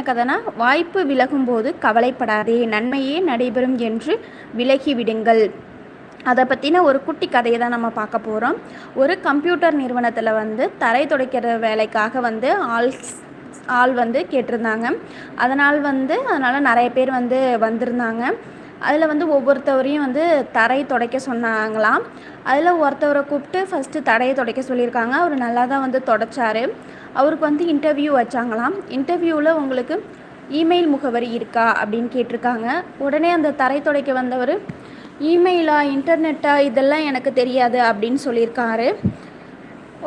என்ன கதைனா வாய்ப்பு விலகும்போது கவலைப்படாதே நன்மையே நடைபெறும் என்று விலகிவிடுங்கள். அதை பற்றின ஒரு குட்டி கதையை தான் நம்ம பார்க்க போகிறோம் ஒரு கம்ப்யூட்டர் நிறுவனத்தில் வந்து தரை துடைக்கிற வேலைக்காக வந்து ஆள் ஆள் வந்து கேட்டிருந்தாங்க. அதனால் வந்து அதனால் நிறைய பேர் வந்து வந்திருந்தாங்க. அதில் வந்து ஒவ்வொருத்தவரையும் வந்து தரை துடைக்க சொன்னாங்களாம். அதில் ஒருத்தவரை கூப்பிட்டு ஃபஸ்ட்டு தரையை துடைக்க சொல்லியிருக்காங்க. அவர் நல்லா தான் வந்து தொடச்சார். அவருக்கு வந்து இன்டர்வியூ வச்சாங்களாம். இன்டர்வியூவில் உங்களுக்கு இமெயில் முகவரி இருக்கா அப்படின்னு கேட்டிருக்காங்க. உடனே அந்த தரை துடைக்க வந்தவர் இமெயிலா இன்டர்நெட்டா இதெல்லாம் எனக்கு தெரியாது அப்படின்னு சொல்லியிருக்காரு.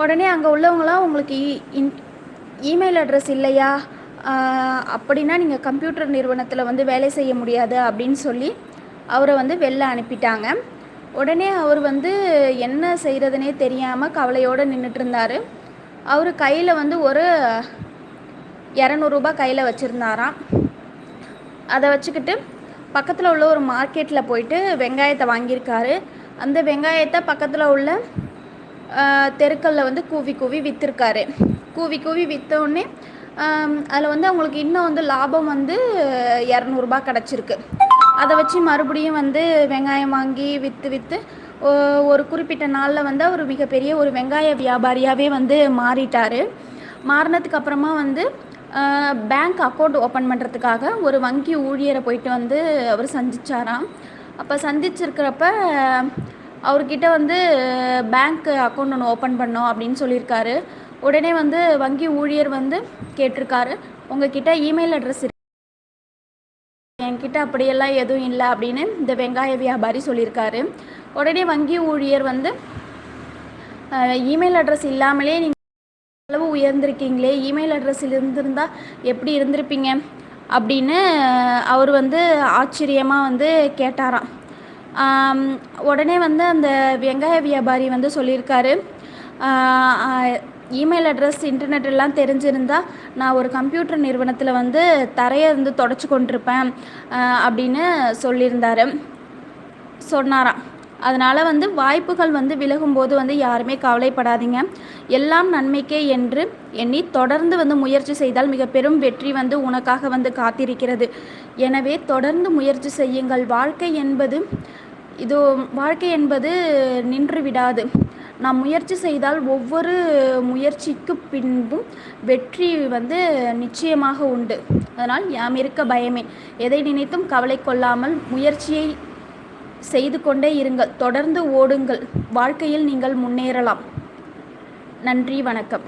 உடனே அங்கே உள்ளவங்களாம் உங்களுக்கு இன் இமெயில் அட்ரஸ் இல்லையா? அப்படின்னா நீங்கள் கம்ப்யூட்டர் நிறுவனத்தில் வந்து வேலை செய்ய முடியாது அப்படின்னு சொல்லி அவரை வந்து வெளில அனுப்பிட்டாங்க. உடனே அவர் வந்து என்ன செய்கிறதுனே தெரியாமல் கவலையோடு நின்றுட்டு இருந்தார். அவர் கையில் வந்து ஒரு இரநூறுபா கையில் வச்சுருந்தாராம். அதை வச்சுக்கிட்டு பக்கத்தில் உள்ள ஒரு மார்க்கெட்டில் போயிட்டு வெங்காயத்தை வாங்கியிருக்காரு. அந்த வெங்காயத்தை பக்கத்தில் உள்ள தெருக்களில் வந்து கூவி கூவி விற்றுருக்காரு கூவி கூவி விற்றோடனே அதில் வந்து அவங்களுக்கு இன்னும் வந்து லாபம் வந்து இரநூறுபா கிடச்சிருக்கு. அதை வச்சு மறுபடியும் வந்து வெங்காயம் வாங்கி விற்று விற்று ஒரு குறிப்பிட்ட நாளில் வந்து அவர் மிகப்பெரிய ஒரு வெங்காய வியாபாரியாகவே வந்து மாறிட்டார். மாறினதுக்கு அப்புறமா வந்து பேங்க் அக்கௌண்ட் ஓப்பன் பண்ணுறதுக்காக ஒரு வங்கி ஊழியரை போயிட்டு வந்து அவர் சந்திச்சாராம். அப்போ சந்திச்சிருக்கிறப்ப அவர்கிட்ட வந்து பேங்க் அக்கௌண்ட் ஒன்று ஓப்பன் பண்ணோம் அப்படின்னு சொல்லியிருக்காரு. உடனே வந்து வங்கி ஊழியர் வந்து கேட்டிருக்காரு. உங்ககிட்ட இமெயில் அட்ரஸ் என்கிட்ட அப்படியெல்லாம் எதுவும் இல்லை அப்படின்னு இந்த வெங்காய வியாபாரி சொல்லியிருக்காரு. உடனே வங்கி ஊழியர் வந்து இமெயில் அட்ரஸ் இல்லாமலே நீங்கள் அளவு உயர்ந்திருக்கீங்களே இமெயில் அட்ரஸ் இருந்திருந்தால் எப்படி இருந்திருப்பீங்க? அப்படின்னு அவர் வந்து ஆச்சரியமாக வந்து கேட்டாராம். உடனே வந்து அந்த வெங்காய வியாபாரி வந்து சொல்லியிருக்காரு. இமெயில் அட்ரஸ் இன்டர்நெட் எல்லாம் தெரிஞ்சிருந்தால் நான் ஒரு கம்ப்யூட்டர் நிறுவனத்தில் வந்து தரையை வந்து தொடச்சி கொண்டிருப்பேன் அப்படின்னு சொல்லியிருந்தார். சொன்னாராம் அதனால் வந்து வாய்ப்புகள் வந்து விலகும்போது வந்து யாருமே கவலைப்படாதீங்க. எல்லாம் நன்மைக்கே என்று எண்ணி தொடர்ந்து வந்து முயற்சி செய்தால் மிக பெரும் வெற்றி வந்து உனக்காக வந்து காத்திருக்கிறது. எனவே தொடர்ந்து முயற்சி செய்யுங்கள். வாழ்க்கை என்பது இது வாழ்க்கை என்பது நின்று விடாது. நாம் முயற்சி செய்தால் ஒவ்வொரு முயற்சிக்கு பின்பும் வெற்றி வந்து நிச்சயமாக உண்டு. அதனால் யாம் இருக்க பயமே. எதை நினைத்தும் கவலை கொள்ளாமல் முயற்சியை செய்து கொண்டே இருங்கள். தொடர்ந்து ஓடுங்கள். வாழ்க்கையில் நீங்கள் முன்னேறலாம். நன்றி வணக்கம்.